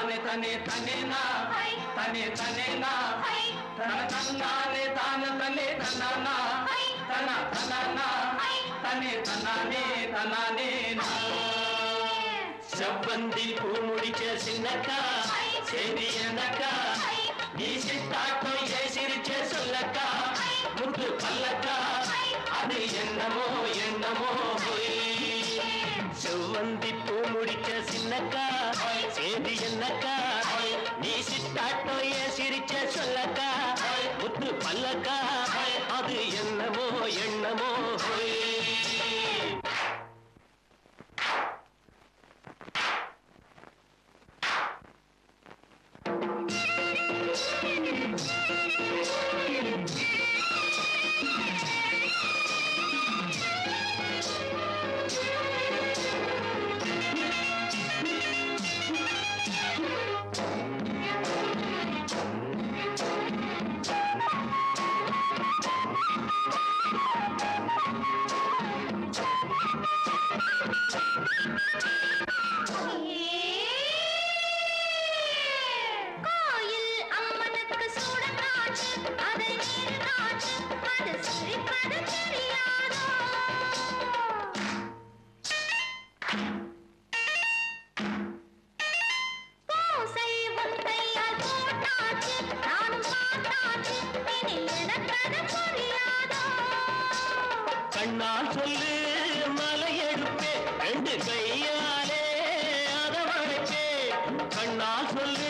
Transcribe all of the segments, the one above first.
தனி தனினா தனி தனினா தன தன்னானே தான தனி தன்னானா தன தனானா தனி தன்னானே தனானே செவ்வந்தி பூ முடிச்ச சின்னக்கா செய்தி என்னக்கா நீ சித்தாட்டோ ஏ சிரிச்ச சொல்லக்கா முத்து பல்லக்கா அது என்னமோ என்னமோ பொய். செவ்வந்தி பூ முடிச்ச சின்னக்கா. சேதி என்னக்கா. நீ சித்தாட்டோ ஏ சிரிச்ச சொல்லக்கா. முத்து பல்லக்கா. நான் சொல்லு மலை எடுப்பே ரெண்டு கையாலே அதவழைப்பே கண்ணால் சொல்லு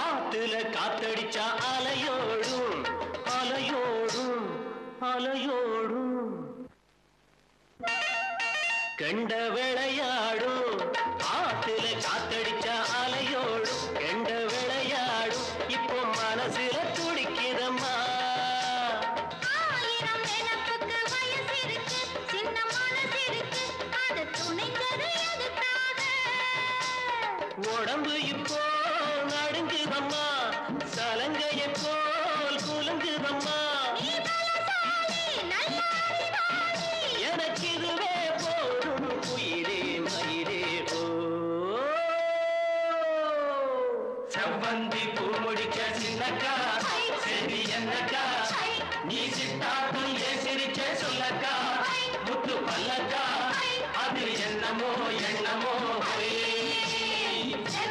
ஆத்துல காத்தடிச்சா அலையோடும் அலையோடும் அலையோடும். கண்ட விளையா உடம்பு இப்போ நடுங்குதம்மா சலங்கைய போல் குலுங்குதம்மா எனக்கு இதுவே போதும். குயிலே மயிலே ஓ. செவ்வந்தி பூ முடிச்ச சின்னக்கா. சரி என்னக்கா. நீ சித்தாட்டம் ஏ சிரிச்ச சொல்லக்கா? முத்து பல்லக்கா. அது என்னமோ என்னமோ பொய்.